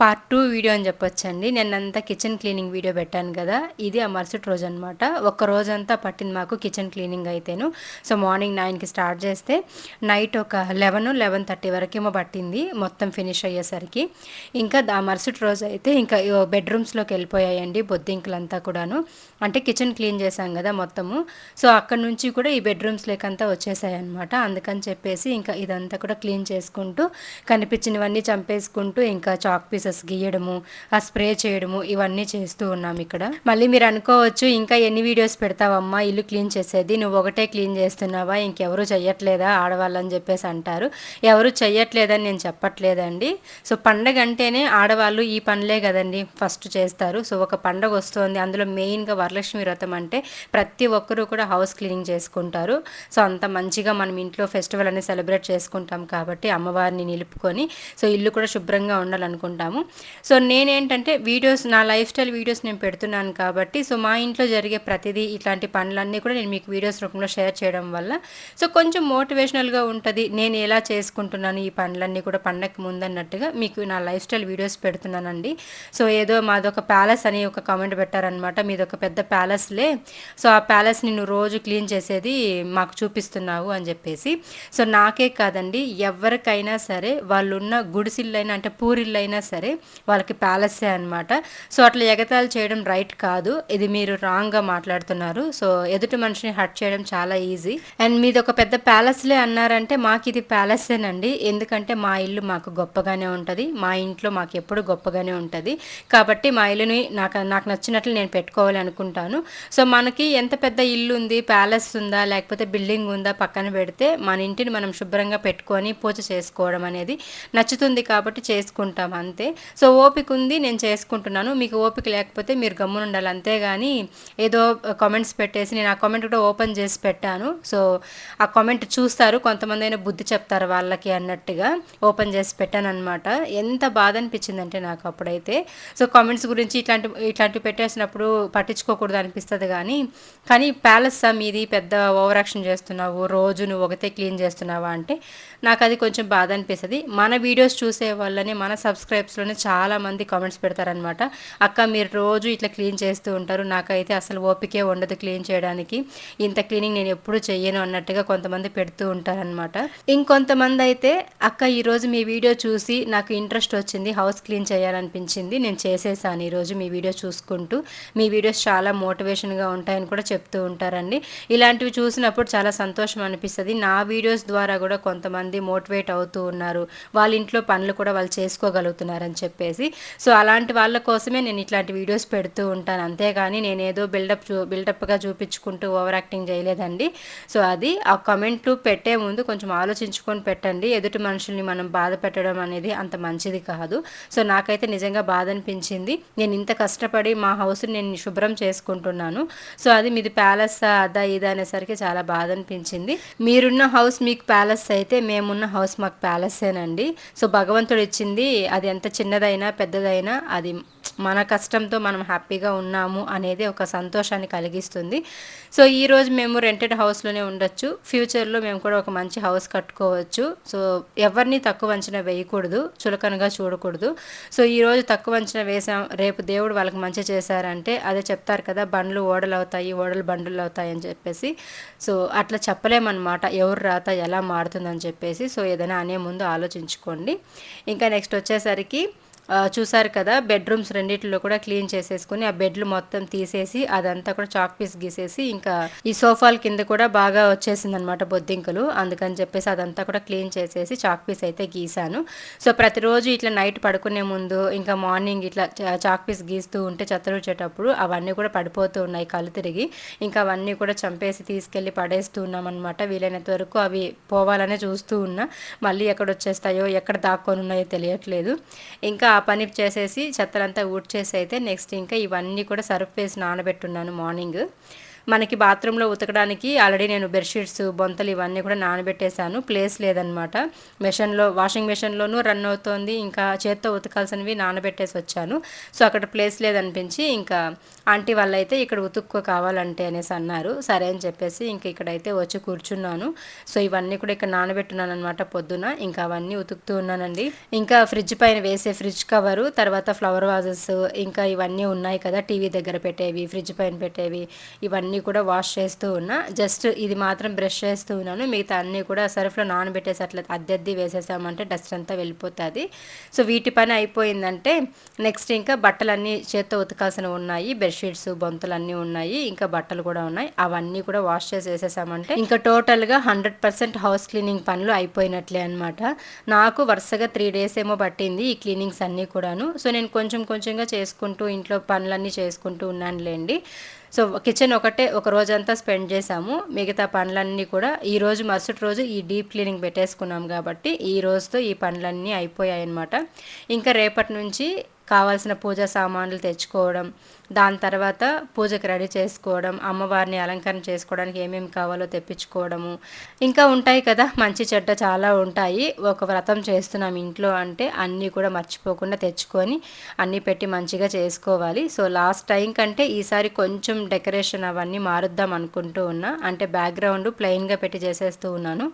Part two video అని చెప్పొచ్చండి. నేనంతా కిచెన్ క్లీనింగ్ వీడియో పెట్టాను కదా. ఇది ఆ మరుసటి రోజు అనమాట ఒక రోజంతా పట్టింది మాకు కిచెన్ క్లీనింగ్ అయితేను. సో మార్నింగ్ నైన్కి స్టార్ట్ చేస్తే నైట్ ఒక లెవెన్ లెవెన్ థర్టీ వరకేమో పట్టింది. మొత్తం ఫినిష్ అయ్యేసరికి. ఇంకా ఆ మరుసటి రోజు అయితే ఇంకా బెడ్రూమ్స్లోకి వెళ్ళిపోయాయండి బొద్దింకలంతా కూడాను. అంటే కిచెన్ క్లీన్ చేశాం కదా మొత్తము. సో అక్కడ నుంచి కూడా ఈ బెడ్రూమ్స్ లేకంతా వచ్చేసాయి అనమాట అందుకని చెప్పేసి ఇంకా ఇదంతా కూడా క్లీన్ చేసుకుంటూ కనిపించినవన్నీ చంపేసుకుంటూ ఇంకా చాక్ పీసెస్ గీయడము ఆ స్ప్రే చేయడము ఇవన్నీ చేస్తూ ఉన్నాం ఇక్కడ. మళ్ళీ మీరు అనుకోవచ్చు ఇంకా ఎన్ని వీడియోస్ పెడతావమ్మా? ఇల్లు క్లీన్ చేసేది నువ్వు ఒకటే క్లీన్ చేస్తున్నావా? ఇంకెవరు చెయ్యట్లేదా ఆడవాళ్ళని చెప్పేసి అంటారు. ఎవరు చెయ్యట్లేదని నేను చెప్పట్లేదండి. సో పండగ అంటేనే ఆడవాళ్ళు ఈ పనులే కదండి ఫస్ట్ చేస్తారు. సో ఒక పండగ వస్తుంది. అందులో మెయిన్గా వరలక్ష్మి వ్రతం అంటే ప్రతి ఒక్కరూ కూడా హౌస్ క్లీనింగ్ చేసుకుంటారు. సో అంత మంచిగా మనం ఇంట్లో ఫెస్టివల్ అనేది సెలబ్రేట్ చేసుకుంటాం కాబట్టి అమ్మవారిని నిలుపుకొని సో ఇల్లు కూడా శుభ్రంగా ఉండాలనుకుంటాము. సో నేనేంటంటే వీడియోస్ నా లైఫ్ స్టైల్ వీడియోస్ నేను పెడుతున్నాను కాబట్టి సో మా ఇంట్లో జరిగే ప్రతిదీ ఇట్లాంటి పనులన్నీ కూడా నేను మీకు వీడియోస్ రూపంలో షేర్ చేయడం వల్ల సో కొంచెం మోటివేషనల్గా ఉంటుంది. నేను ఎలా చేసుకుంటున్నాను ఈ పనులన్నీ కూడా పండగ ముందన్నట్టుగా మీకు నా లైఫ్ స్టైల్ వీడియోస్ పెడుతున్నానండి. సో ఏదో మాదొక ప్యాలెస్ అని ఒక కామెంట్ పెట్టారనమాట మీదొక పెద్ద ప్యాలెస్లే. సో ఆ ప్యాలెస్ నిన్ను రోజు క్లీన్ చేసేది మాకు చూపిస్తున్నావు అని చెప్పేసి. సో నాకే కాదండి ఎవరికైనా సరే వాళ్ళున్న గుడిసిల్లైనా అంటే పూరిళ్ళైనా సరే వాళ్ళకి ప్యాలెస్సే అనమాట సో అట్లా ఎగతాలు చేయడం రైట్ కాదు. ఇది మీరు రాంగ్గా మాట్లాడుతున్నారు. సో ఎదుటి మనిషిని హర్ట్ చేయడం చాలా ఈజీ. అండ్ మీది ఒక పెద్ద ప్యాలెస్లే అన్నారంటే మాకు ఇది ప్యాలెస్సేనండి ఎందుకంటే మా ఇల్లు మాకు గొప్పగానే ఉంటుంది. మా ఇంట్లో మాకు ఎప్పుడు గొప్పగానే ఉంటుంది. కాబట్టి మా ఇల్లుని నాకు నాకు నచ్చినట్లు నేను పెట్టుకోవాలి అనుకుంటాను. సో మనకి ఎంత పెద్ద ఇల్లు ఉంది ప్యాలెస్ ఉందా లేకపోతే బిల్డింగ్ ఉందా పక్కన పెడితే మన ఇంటిని మనం శుభ్రంగా పెట్టుకొని పూజ చేసుకోవడం అనేది నచ్చుతుంది కాబట్టి చేసుకుంటాం అంతే. సో ఓపిక ఉంది నేను చేసుకుంటున్నాను. మీకు ఓపిక లేకపోతే మీరు గమ్మున ఉండాలి. అంతేగాని ఏదో కామెంట్స్ పెట్టేసి నేను ఆ కామెంట్ కూడా ఓపెన్ చేసి పెట్టాను. సో ఆ కామెంట్ చూస్తారు కొంతమంది అయినా బుద్ధి చెప్తారు వాళ్ళకి అన్నట్టుగా ఓపెన్ చేసి పెట్టాను అనమాట ఎంత బాధ అనిపించిందంటే నాకు అప్పుడైతే. సో కామెంట్స్ గురించి ఇట్లాంటి ఇట్లాంటివి పెట్టేసినప్పుడు పట్టించుకోకూడదు అనిపిస్తుంది కానీ కానీ ప్యాలెస్ మీది పెద్ద ఓవర్ యాక్షన్ చేస్తున్నావు రోజు నువ్వు ఒకతే క్లీన్ చేస్తున్నావా అంటే నాకు అది కొంచెం బాధ అనిపిస్తుంది. మన వీడియోస్ చూసే వాళ్ళని మన సబ్స్క్రైబ్స్ చాలా చాలామంది కామెంట్స్ పెడతారనమాట అక్క మీరు రోజు ఇట్లా క్లీన్ చేస్తూ ఉంటారు. నాకైతే అసలు ఓపికే ఉండదు క్లీన్ చేయడానికి. ఇంత క్లీనింగ్ నేను ఎప్పుడు చెయ్యను అన్నట్టుగా కొంతమంది పెడుతూ ఉంటారనమాట ఇంకొంతమంది అయితే అక్క ఈరోజు మీ వీడియో చూసి నాకు ఇంట్రెస్ట్ వచ్చింది. హౌస్ క్లీన్ చేయాలనిపించింది. నేను చేసేసాను ఈరోజు మీ వీడియో చూసుకుంటూ. మీ వీడియోస్ చాలా మోటివేషన్గా ఉంటాయని కూడా చెప్తూ ఉంటారండి. ఇలాంటివి చూసినప్పుడు చాలా సంతోషం అనిపిస్తుంది. నా వీడియోస్ ద్వారా కూడా కొంతమంది మోటివేట్ అవుతూ ఉన్నారు. వాళ్ళ ఇంట్లో పనులు కూడా వాళ్ళు అని చెప్పేసి. సో అలాంటి వాళ్ళ కోసమే నేను ఇట్లాంటి వీడియోస్ పెడుతూ ఉంటాను. అంతేగాని నేనేదో బిల్డప్ చూ బిల్డప్గా చూపించుకుంటూ ఓవర్ యాక్టింగ్ చేయలేదండి. సో అది ఆ కమెంట్లు పెట్టే ముందు కొంచెం ఆలోచించుకొని పెట్టండి. ఎదుటి మనుషుల్ని మనం బాధ పెట్టడం అనేది అంత మంచిది కాదు. సో నాకైతే నిజంగా బాధ అనిపించింది. నేను ఇంత కష్టపడి మా హౌస్ని నేను శుభ్రం చేసుకుంటున్నాను. సో అది మీది ప్యాలెస్ అదా ఇది అనేసరికి చాలా బాధ అనిపించింది. మీరున్న హౌస్ మీకు ప్యాలెస్ అయితే మేమున్న హౌస్ మాకు ప్యాలెసేనండి. సో భగవంతుడు ఇచ్చింది అది ఎంత చిన్నదైనా పెద్దదైనా అది మన కష్టంతో మనం హ్యాపీగా ఉన్నాము అనేది ఒక సంతోషాన్ని కలిగిస్తుంది. సో ఈరోజు మేము రెంటెడ్ హౌస్లోనే ఉండొచ్చు. ఫ్యూచర్లో మేము కూడా ఒక మంచి హౌస్ కట్టుకోవచ్చు. సో ఎవరిని తక్కువ అంచనా వేయకూడదు చులకనగా చూడకూడదు. సో ఈరోజు తక్కువ అంచనా వేసాం రేపు దేవుడు వాళ్ళకి మంచి చేశారంటే అదే చెప్తారు కదా బండ్లు ఓడలు అవుతాయి ఓడలు బండ్లు అవుతాయి అని చెప్పేసి. సో అట్లా చెప్పలేమన్నమాట ఎవరు రాత ఎలా మారుతుందని చెప్పేసి. సో ఏదైనా అనే ముందు ఆలోచించుకోండి. ఇంకా నెక్స్ట్ వచ్చేసరికి చూసారు కదా బెడ్రూమ్స్ రెండిట్లో కూడా క్లీన్ చేసేసుకుని ఆ బెడ్లు మొత్తం తీసేసి అదంతా కూడా చాక్ పీస్ గీసేసి ఇంకా ఈ సోఫాల కింద కూడా బాగా వచ్చేసింది అనమాట బొద్దింకలు. అందుకని చెప్పేసి అదంతా కూడా క్లీన్ చేసేసి చాక్ పీస్ అయితే గీసాను. సో ప్రతిరోజు ఇట్లా నైట్ పడుకునే ముందు ఇంకా మార్నింగ్ ఇట్లా చాక్ పీస్ గీస్తూ ఉంటే చెత్తరుచేటప్పుడు అవన్నీ కూడా పడిపోతూ ఉన్నాయి కళ్ళు తిరిగి. ఇంకా అవన్నీ కూడా చంపేసి తీసుకెళ్ళి పడేస్తూ ఉన్నాం అనమాట వీలైనంత వరకు అవి పోవాలనే చూస్తూ ఉన్నా. మళ్ళీ ఎక్కడ వచ్చేస్తాయో ఎక్కడ దాక్కొని ఉన్నాయో తెలియట్లేదు. ఇంకా పని చేసేసి చెత్తలంతా ఊడ్చేసి అయితే నెక్స్ట్ ఇంకా ఇవన్నీ కూడా సర్ఫ్ వేసి నానబెట్టున్నాను మార్నింగ్ మనకి బాత్రూంలో ఉతకడానికి ఆల్రెడీ నేను బెడ్షీట్స్ బొంతలు ఇవన్నీ కూడా నానబెట్టేశాను. ప్లేస్ లేదనమాట మెషన్లో వాషింగ్ మెషిన్లోనూ రన్ అవుతోంది. ఇంకా చేత్తో ఉతకాల్సినవి నానబెట్టేసి వచ్చాను. సో అక్కడ ప్లేస్ లేదనిపించి ఇంకా ఆంటీ వాళ్ళైతే ఇక్కడ ఉతుక్కో కావాలంటే అనేసి అన్నారు. సరే అని చెప్పేసి ఇంక ఇక్కడైతే వచ్చి కూర్చున్నాను. సో ఇవన్నీ కూడా ఇక్కడ నానబెట్టున్నాను అనమాట పొద్దున. ఇంకా అవన్నీ ఉతుకుతూ ఉన్నానండి. ఇంకా ఫ్రిడ్జ్ పైన వేసే ఫ్రిడ్జ్ కవరు తర్వాత ఫ్లవర్ వాజెస్ ఇంకా ఇవన్నీ ఉన్నాయి కదా టీవీ దగ్గర పెట్టేవి ఫ్రిడ్జ్ పైన పెట్టేవి ఇవన్నీ కూడా వాష్ చేస్తూ ఉన్నా. జస్ట్ ఇది మాత్రం బ్రష్ చేస్తూ ఉన్నాను. మిగతా అన్నీ కూడా సర్ఫ్లో నానబెట్టేసి అట్లా అద్దెద్ది వేసేసామంటే డస్ట్ అంతా వెళ్ళిపోతుంది. సో వీటి పని అయిపోయిందంటే నెక్స్ట్ ఇంకా బట్టలన్నీ చేత్తో ఉతకాల్సినవి ఉన్నాయి. బెడ్షీట్స్ బొంతలు అన్నీ ఉన్నాయి. ఇంకా బట్టలు కూడా ఉన్నాయి. అవన్నీ కూడా వాష్ చేసి వేసేసామంటే ఇంకా టోటల్గా హండ్రెడ్ పర్సెంట్ హౌస్ క్లీనింగ్ పనులు అయిపోయినట్లే అనమాట నాకు వరుసగా త్రీ డేస్ ఏమో పట్టింది ఈ క్లీనింగ్స్ అన్నీ కూడాను. సో నేను కొంచెం కొంచెంగా చేసుకుంటూ ఇంట్లో పనులన్నీ చేసుకుంటూ ఉన్నానులేండి. సో కిచెన్ ఒకటే ఒక రోజంతా స్పెండ్ చేసాము మిగతా పనులన్నీ కూడా ఈ రోజు మరుసటి రోజు ఈ డీప్ క్లీనింగ్ పెట్టేసుకున్నాం కాబట్టి ఈ రోజుతో ఈ పనులన్నీ అయిపోయాయి అనమాట ఇంకా రేపటి నుంచి కావాల్సిన పూజా సామాన్లు తెచ్చుకోవడం దాని తర్వాత పూజకి రెడీ చేసుకోవడం అమ్మవారిని అలంకరణ చేసుకోవడానికి ఏమేమి కావాలో తెప్పించుకోవడము. ఇంకా ఉంటాయి కదా మంచి చెడ్డ చాలా ఉంటాయి. ఒక వ్రతం చేస్తున్నాం ఇంట్లో అంటే అన్నీ కూడా మర్చిపోకుండా తెచ్చుకొని అన్నీ పెట్టి మంచిగా చేసుకోవాలి. సో లాస్ట్ టైం కంటే ఈసారి కొంచెం డెకరేషన్ అవన్నీ మారుద్దాం అనుకుంటూ ఉన్నా. అంటే బ్యాక్గ్రౌండ్ ప్లెయిన్గా పెట్టి చేసేస్తూ ఉన్నాను.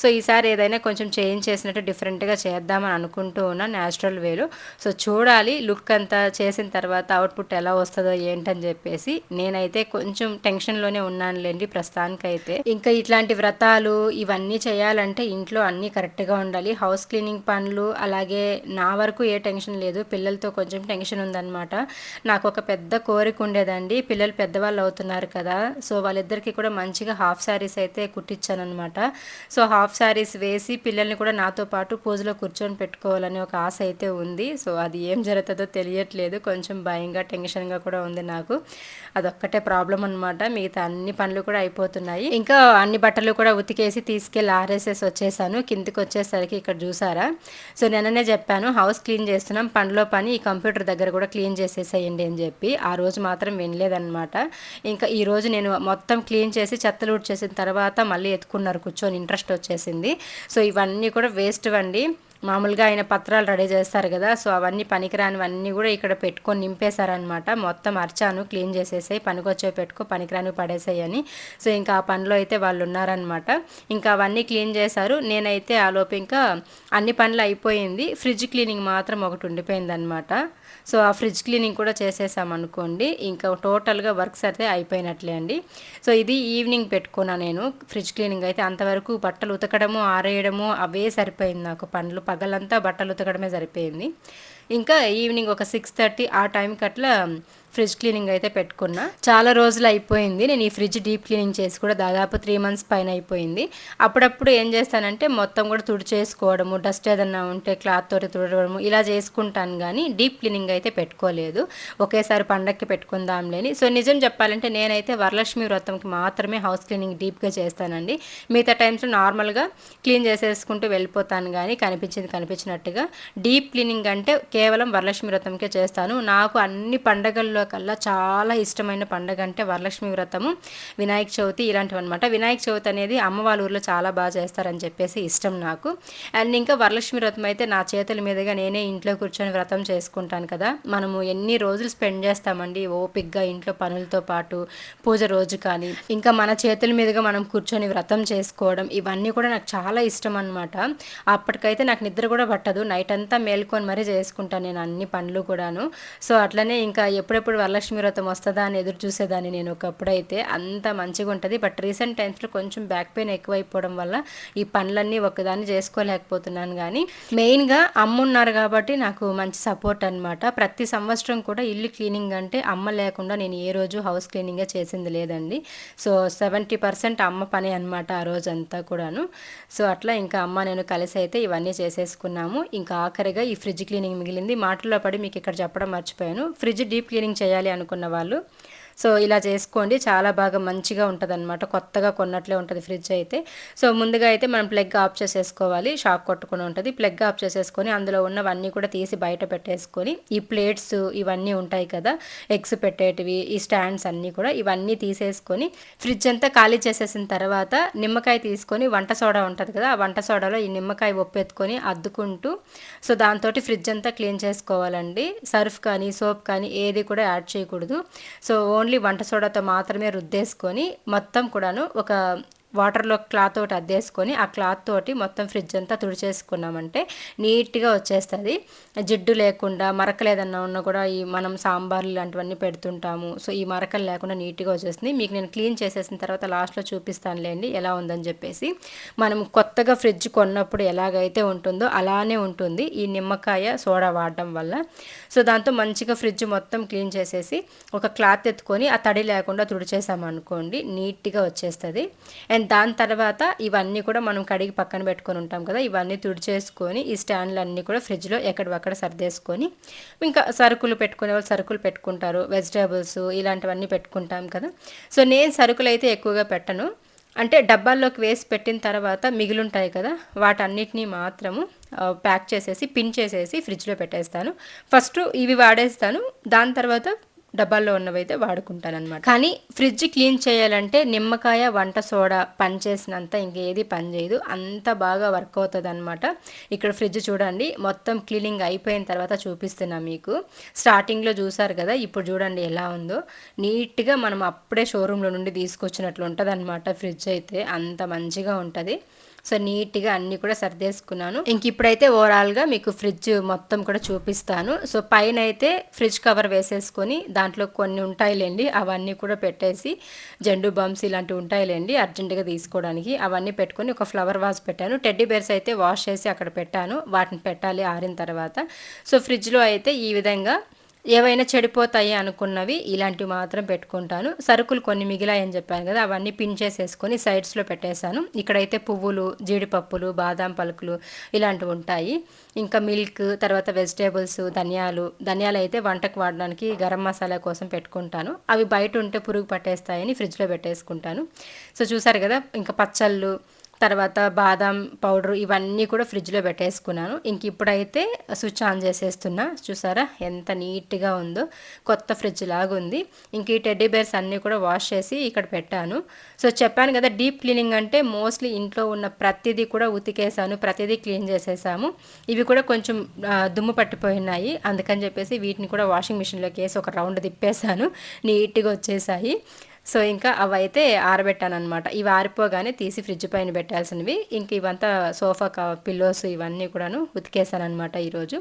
సో ఈసారి ఏదైనా కొంచెం చేంజ్ చేసినట్టు డిఫరెంట్గా చేద్దామని అనుకుంటూ ఉన్నా న్యాచురల్ వేలో. సో చూడాలి లుక్ అంతా చేసిన తర్వాత అవుట్పుట్ ఎలా వస్తుంది ఏంటని చెప్పేసి నేనైతే కొంచెం టెన్షన్లోనే ఉన్నానులేండి ప్రస్తుతానికైతే. ఇంకా ఇట్లాంటి వ్రతాలు ఇవన్నీ చేయాలంటే ఇంట్లో అన్నీ కరెక్ట్గా ఉండాలి. హౌస్ క్లీనింగ్ పనులు అలాగే నా వరకు ఏ టెన్షన్ లేదు. పిల్లలతో కొంచెం టెన్షన్ ఉందన్నమాట. నాకు ఒక పెద్ద కోరిక ఉండేదండి. పిల్లలు పెద్దవాళ్ళు అవుతున్నారు కదా. సో వాళ్ళిద్దరికి కూడా మంచిగా హాఫ్ శారీస్ అయితే కుట్టించాను అనమాట సో హాఫ్ శారీస్ వేసి పిల్లల్ని కూడా నాతో పాటు పూజలో కూర్చొని పెట్టుకోవాలని ఒక ఆశ అయితే ఉంది. సో అది ఏం జరుగుతుందో తెలియట్లేదు. కొంచెం భయంగా టెన్షన్గా కూడా కూడా ఉంది నాకు. అదొక్కటే ప్రాబ్లం అనమాట మిగతా అన్ని పనులు కూడా అయిపోతున్నాయి. ఇంకా అన్ని బట్టలు కూడా ఉతికేసి తీసుకెళ్ళి ఆర్ఎస్ఎస్ వచ్చేసాను. కిందికి వచ్చేసరికి ఇక్కడ చూసారా? సో నిన్ననే చెప్పాను హౌస్ క్లీన్ చేస్తున్నాం పనిలో పని ఈ కంప్యూటర్ దగ్గర కూడా క్లీన్ చేసేసేయండి అని చెప్పి. ఆ రోజు మాత్రం వినలేదన్నమాట. ఇంకా ఈ రోజు నేను మొత్తం క్లీన్ చేసి చెత్తలు చేసిన తర్వాత మళ్ళీ ఎత్తుకున్నారు కూర్చొని ఇంట్రెస్ట్ వచ్చేసింది. సో ఇవన్నీ కూడా వేస్ట్ అండి మామూలుగా ఆయన పత్రాలు రెడీ చేస్తారు కదా సో అవన్నీ పనికిరానివన్నీ కూడా ఇక్కడ పెట్టుకొని నింపేశారనమాట మొత్తం అర్చాను క్లీన్ చేసేసాయి పనికొచ్చే పెట్టుకో పనికిరాని పడేసాయి అని. సో ఇంకా ఆ పనిలో అయితే వాళ్ళు ఉన్నారనమాట ఇంకా అవన్నీ క్లీన్ చేశారు. నేనైతే ఆ ఇంకా అన్ని పనులు అయిపోయింది. ఫ్రిడ్జ్ క్లీనింగ్ మాత్రం ఒకటి ఉండిపోయింది అనమాట సో ఆ ఫ్రిడ్జ్ క్లీనింగ్ కూడా చేసేసామనుకోండి ఇంకా టోటల్గా వర్క్స్ అయితే అయిపోయినట్లే అండి. సో ఇది ఈవినింగ్ పెట్టుకున్నా నేను ఫ్రిడ్జ్ క్లీనింగ్ అయితే. అంతవరకు బట్టలు ఉతకడము ఆరేయడము అవే సరిపోయింది నాకు. పనులు పగలంతా బట్టలు ఉతకడమే సరిపోయింది. ఇంకా ఈవినింగ్ ఒక సిక్స్ థర్టీ ఆ టైంకి అట్లా ఫ్రిడ్జ్ క్లీనింగ్ అయితే పెట్టుకున్నా. చాలా రోజులు అయిపోయింది. నేను ఈ ఫ్రిడ్జ్ డీప్ క్లీనింగ్ చేసి కూడా దాదాపు త్రీ మంత్స్ పైన అయిపోయింది. అప్పుడప్పుడు ఏం చేస్తానంటే మొత్తం కూడా తుడిచేసుకోవడము డస్ట్ ఏదన్నా ఉంటే క్లాత్ తోటి తుడవడము ఇలా చేసుకుంటాను కానీ డీప్ క్లీనింగ్ అయితే పెట్టుకోలేదు. ఒకేసారి పండక్కి పెట్టుకుందాంలేని. సో నిజం చెప్పాలంటే నేనైతే వరలక్ష్మి వ్రతంకి మాత్రమే హౌస్ క్లీనింగ్ డీప్గా చేస్తానండి. మిగతా టైమ్స్లో నార్మల్గా క్లీన్ చేసేసుకుంటూ వెళ్ళిపోతాను కానీ కనిపించింది కనిపించినట్టుగా. డీప్ క్లీనింగ్ అంటే కేవలం వరలక్ష్మి వ్రతంకే చేస్తాను. నాకు అన్ని పండగల్లో కల్లా చాలా ఇష్టమైన పండగ అంటే వరలక్ష్మి వ్రతము వినాయక చవితి ఇలాంటివి అనమాట వినాయక చవితి అనేది అమ్మ వాళ్ళ ఊర్లో చాలా బాగా చేస్తారని చెప్పేసి ఇష్టం నాకు. అండ్ ఇంకా వరలక్ష్మి వ్రతం అయితే నా చేతుల మీదుగా నేనే ఇంట్లో కూర్చొని వ్రతం చేసుకుంటాను కదా. మనము ఎన్ని రోజులు స్పెండ్ చేస్తామండి? ఓపిక్గా ఇంట్లో పనులతో పాటు పూజ రోజు కానీ ఇంకా మన చేతుల మీదుగా మనం కూర్చొని వ్రతం చేసుకోవడం ఇవన్నీ కూడా నాకు చాలా ఇష్టం అనమాట అప్పటికైతే నాకు నిద్ర కూడా పట్టదు. నైట్ అంతా మేల్కొని మరీ చేసుకుంటాను నేను అన్ని పనులు కూడాను. సో అట్లనే ఇంకా ఎప్పుడెప్పుడు వరలక్ష్మి వ్రతం వస్తుందా అని ఎదురు చూసేదాన్ని నేను ఒకప్పుడైతే. అంత మంచిగా ఉంటుంది. బట్ రీసెంట్ టైమ్స్లో కొంచెం బ్యాక్ పెయిన్ ఎక్కువైపోవడం వల్ల ఈ పనులన్నీ ఒకదాన్ని చేసుకోలేకపోతున్నాను కానీ మెయిన్గా అమ్మ ఉన్నారు కాబట్టి నాకు మంచి సపోర్ట్ అనమాట ప్రతి సంవత్సరం కూడా ఇల్లు క్లీనింగ్ అంటే అమ్మ లేకుండా నేను ఏ రోజు హౌస్ క్లీనింగే చేసింది లేదండి. సో సెవెంటీ పర్సెంట్ అమ్మ పని అనమాట ఆ రోజంతా కూడాను. సో అట్లా ఇంకా అమ్మ నేను కలిసి అయితే ఇవన్నీ చేసేసుకున్నాము. ఇంకా ఆఖరిగా ఈ ఫ్రిడ్జ్ క్లీనింగ్ మిగిలింది. మాటల్లో పడి మీకు ఇక్కడ చెప్పడం మర్చిపోయాను. ఫ్రిడ్జ్ డీప్ క్లీనింగ్ చేయాలి అనుకున్న వాళ్ళు సో ఇలా చేసుకోండి. చాలా బాగా మంచిగా ఉంటుంది అనమాట కొత్తగా కొన్నట్లే ఉంటుంది ఫ్రిడ్జ్ అయితే. సో ముందుగా అయితే మనం ప్లగ్ ఆఫ్ చేసేసుకోవాలి. షాక్ కొట్టుకుని ఉంటుంది. ప్లగ్ ఆఫ్ చేసేసుకొని అందులో ఉన్నవన్నీ కూడా తీసి బయట పెట్టేసుకొని ఈ ప్లేట్స్ ఇవన్నీ ఉంటాయి కదా ఎగ్స్ పెట్టేటివి ఈ స్టాండ్స్ అన్నీ కూడా ఇవన్నీ తీసేసుకొని ఫ్రిడ్జ్ అంతా ఖాళీ చేసేసిన తర్వాత నిమ్మకాయ తీసుకొని వంట సోడా ఉంటుంది కదా ఆ వంట సోడాలో ఈ నిమ్మకాయ ఒప్పెత్తుకొని అద్దుకుంటూ సో దాంతో ఫ్రిడ్జ్ అంతా క్లీన్ చేసుకోవాలండి. సర్ఫ్ కానీ సోప్ కానీ ఏది కూడా యాడ్ చేయకూడదు. సో ఓన్లీ వంట సోడాతో మాత్రమే రుద్దేసుకొని మొత్తం కూడాను ఒక వాటర్లో క్లాత్ ఒకటి అద్దేసుకొని ఆ క్లాత్ తోటి మొత్తం ఫ్రిడ్జ్ అంతా తుడిచేసుకున్నామంటే నీట్గా వచ్చేస్తుంది. జిడ్డు లేకుండా మరకలు ఏదన్నా ఉన్నా కూడా ఈ మనం సాంబార్లు లాంటివన్నీ పెడుతుంటాము. సో ఈ మరకలు లేకుండా నీట్గా వచ్చేస్తుంది. మీకు నేను క్లీన్ చేసేసిన తర్వాత లాస్ట్లో చూపిస్తానులేండి ఎలా ఉందని చెప్పేసి. మనం కొత్తగా ఫ్రిడ్జ్ కొన్నప్పుడు ఎలాగైతే ఉంటుందో అలానే ఉంటుంది. ఈ నిమ్మకాయ సోడా వాడడం వల్ల. సో దాంతో మంచిగా ఫ్రిడ్జ్ మొత్తం క్లీన్ చేసేసి ఒక క్లాత్ ఎత్తుకొని ఆ తడి లేకుండా తుడిచేసామనుకోండి నీట్గా వచ్చేస్తుంది. అండ్ దాని తర్వాత ఇవన్నీ కూడా మనం కడిగి పక్కన పెట్టుకొని ఉంటాం కదా ఇవన్నీ తుడిచేసుకొని ఈ స్టాండ్లు అన్నీ కూడా ఫ్రిడ్జ్లో ఎక్కడవక్కడ సర్దేసుకొని ఇంకా సరుకులు పెట్టుకునే వాళ్ళు సరుకులు పెట్టుకుంటారు వెజిటేబుల్స్ ఇలాంటివన్నీ పెట్టుకుంటాం కదా. సో నేను సరుకులు అయితే ఎక్కువగా పెట్టను. అంటే డబ్బాల్లోకి వేసి పెట్టిన తర్వాత మిగిలింటాయి కదా వాటన్నిటినీ మాత్రము ప్యాక్ చేసేసి పిన్ చేసేసి ఫ్రిడ్జ్లో పెట్టేస్తాను. ఫస్ట్ ఇవి వాడేస్తాను. దాని తర్వాత డబ్బాల్లో ఉన్నవైతే వాడుకుంటానమాట కానీ ఫ్రిడ్జ్ క్లీన్ చేయాలంటే నిమ్మకాయ వంట సోడా పని చేసినంత ఇంకేది పనిచేయదు అంత బాగా వర్క్ అవుతుంది అనమాట ఇక్కడ ఫ్రిడ్జ్ చూడండి మొత్తం క్లీనింగ్ అయిపోయిన తర్వాత చూపిస్తున్నా మీకు. స్టార్టింగ్లో చూసారు కదా ఇప్పుడు చూడండి ఎలా ఉందో. నీట్గా మనం అప్పుడే షోరూంలో నుండి తీసుకొచ్చినట్లు ఉంటుంది అనమాట ఫ్రిడ్జ్ అయితే. అంత మంచిగా ఉంటుంది. సో నీట్గా అన్నీ కూడా సర్దేసుకున్నాను. ఇంక ఇప్పుడైతే ఓవరాల్గా మీకు ఫ్రిడ్జ్ మొత్తం కూడా చూపిస్తాను. సో పైన అయితే ఫ్రిడ్జ్ కవర్ వేసేసుకొని దాంట్లో కొన్ని ఉంటాయిలేండి అవన్నీ కూడా పెట్టేసి జెండు బంప్స్ ఇలాంటివి ఉంటాయిలేండి అర్జెంటుగా తీసుకోవడానికి. అవన్నీ పెట్టుకొని ఒక ఫ్లవర్ వాజ్ పెట్టాను. టెడ్డీ బేర్స్ అయితే వాష్ చేసి అక్కడ పెట్టాను. వాటిని పెట్టాలి ఆరిన తర్వాత. సో ఫ్రిడ్జ్లో అయితే ఈ విధంగా ఏవైనా చెడిపోతాయి అనుకున్నవి ఇలాంటివి మాత్రం పెట్టుకుంటాను. సరుకులు కొన్ని మిగిలాయని చెప్పాను కదా అవన్నీ పిన్ చేసేసుకొని సైడ్స్లో పెట్టేశాను. ఇక్కడైతే పువ్వులు జీడిపప్పులు బాదాం పలుకులు ఇలాంటివి ఉంటాయి. ఇంకా మిల్క్ తర్వాత వెజిటేబుల్స్ ధనియాలు ధనియాలు అయితే వంటకు వాడడానికి గరం మసాలా కోసం పెట్టుకుంటాను. అవి బయట ఉంటే పురుగు పట్టేస్తాయని ఫ్రిడ్జ్లో పెట్టేసుకుంటాను. సో చూసారు కదా ఇంకా పచ్చళ్ళు తర్వాత బాదం పౌడర్ ఇవన్నీ కూడా ఫ్రిడ్జ్లో పెట్టేసుకున్నాను. ఇంక ఇప్పుడైతే స్విచ్ ఆన్ చేసేస్తున్నా. చూసారా? ఎంత నీట్గా ఉందో. కొత్త ఫ్రిడ్జ్ లాగా ఉంది. ఇంక ఈ టెడ్డీ బేర్స్ అన్నీ కూడా వాష్ చేసి ఇక్కడ పెట్టాను. సో చెప్పాను కదా డీప్ క్లీనింగ్ అంటే మోస్ట్లీ ఇంట్లో ఉన్న ప్రతిదీ కూడా ఉతికేసాను. ప్రతిదీ క్లీన్ చేసేసాము. ఇవి కూడా కొంచెం దుమ్ము పట్టిపోయినాయి. అందుకని చెప్పేసి వీటిని కూడా వాషింగ్ మిషన్లోకి వేసి ఒక రౌండ్ తిప్పేశాను నీట్గా వచ్చేసాయి. సో ఇంకా అవి అయితే ఆరబెట్టాను అనమాట ఇవి ఆరిపోగానే తీసి ఫ్రిడ్జ్ పైన పెట్టాల్సినవి. ఇంక ఇవంతా సోఫా పిల్లోస్ ఇవన్నీ కూడాను ఉతికేసాను అనమాట ఈరోజు.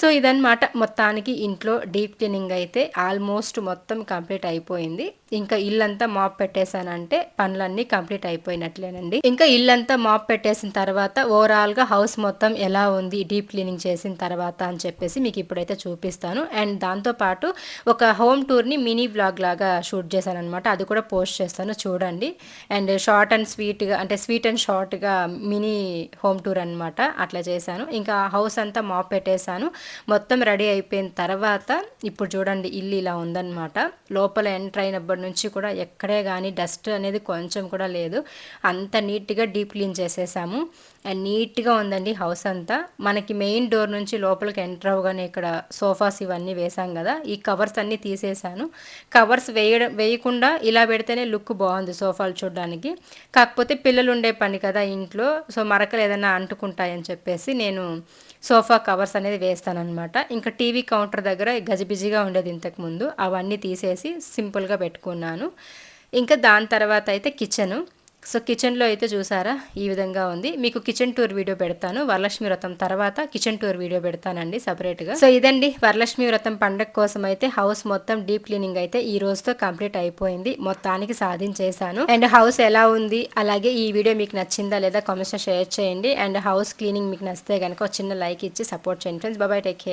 సో ఇదనమాట మొత్తానికి ఇంట్లో డీప్ క్లీనింగ్ అయితే ఆల్మోస్ట్ మొత్తం కంప్లీట్ అయిపోయింది. ఇంకా ఇల్లంతా మాప్ పెట్టేశానంటే పనులన్నీ కంప్లీట్ అయిపోయినట్లేనండి. ఇంకా ఇల్లంతా మాప్ పెట్టేసిన తర్వాత ఓవరాల్గా హౌస్ మొత్తం ఎలా ఉంది డీప్ క్లీనింగ్ చేసిన తర్వాత అని చెప్పేసి మీకు ఇప్పుడైతే చూపిస్తాను. అండ్ దాంతోపాటు ఒక హోమ్ టూర్ని మినీ బ్లాగ్ లాగా షూట్ చేశాను అనమాట అది కూడా పోస్ట్ చేస్తాను చూడండి. అండ్ షార్ట్ అండ్ స్వీట్గా అంటే స్వీట్ అండ్ షార్ట్గా మినీ హోమ్ టూర్ అనమాట అట్లా చేశాను. ఇంకా హౌస్ అంతా మాప్ పెట్టేశాను. మొత్తం రెడీ అయిపోయిన తర్వాత ఇప్పుడు చూడండి ఇల్లు ఇలా ఉందన్నమాట. లోపల ఎంటర్ అయినప్పటి నుంచి కూడా ఎక్కడే కానీ డస్ట్ అనేది కొంచెం కూడా లేదు. అంత నీట్గా డీప్ క్లీన్ చేసేసాము. నీట్గా ఉందండి హౌస్ అంతా. మనకి మెయిన్ డోర్ నుంచి లోపలికి ఎంటర్ అవ్వగానే ఇక్కడ సోఫాస్ ఇవన్నీ వేసాం కదా ఈ కవర్స్ అన్నీ తీసేసాను. కవర్స్ వేయడం వేయకుండా ఇలా పెడితేనే లుక్ బాగుంది సోఫాలు చూడడానికి. కాకపోతే పిల్లలు ఉండే పని కదా ఇంట్లో సో మరకలు ఏదైనా అంటుకుంటాయని చెప్పేసి నేను సోఫా కవర్స్ అనేది వేస్తానమాట ఇంకా టీవీ కౌంటర్ దగ్గర గజిబిజిగా ఉండేది ఇంతకుముందు అవన్నీ తీసేసి సింపుల్గా పెట్టుకున్నాను. ఇంకా దాని తర్వాత అయితే కిచెను. సో కిచెన్లో అయితే చూసారా? ఈ విధంగా ఉంది. మీకు కిచెన్ టూర్ వీడియో పెడతాను. వరలక్ష్మి వ్రతం తర్వాత కిచెన్ టూర్ వీడియో పెడతానండి సపరేట్గా. సో ఇదండి వరలక్ష్మి వ్రతం పండగ కోసం అయితే హౌస్ మొత్తం డీప్ క్లీనింగ్ అయితే ఈ రోజుతో కంప్లీట్ అయిపోయింది. మొత్తానికి సాధించేశాను. అండ్ హౌస్ ఎలా ఉంది? అలాగే ఈ వీడియో మీకు నచ్చిందా లేదా కామెంట్స్ షేర్ చేయండి. అండ్ హౌస్ క్లీనింగ్ మీకు నచ్చితే కనుక చిన్న లైక్ ఇచ్చి సపోర్ట్ చేయండి ఫ్రెండ్స్. బాబాయ్ టేక్ కేర్.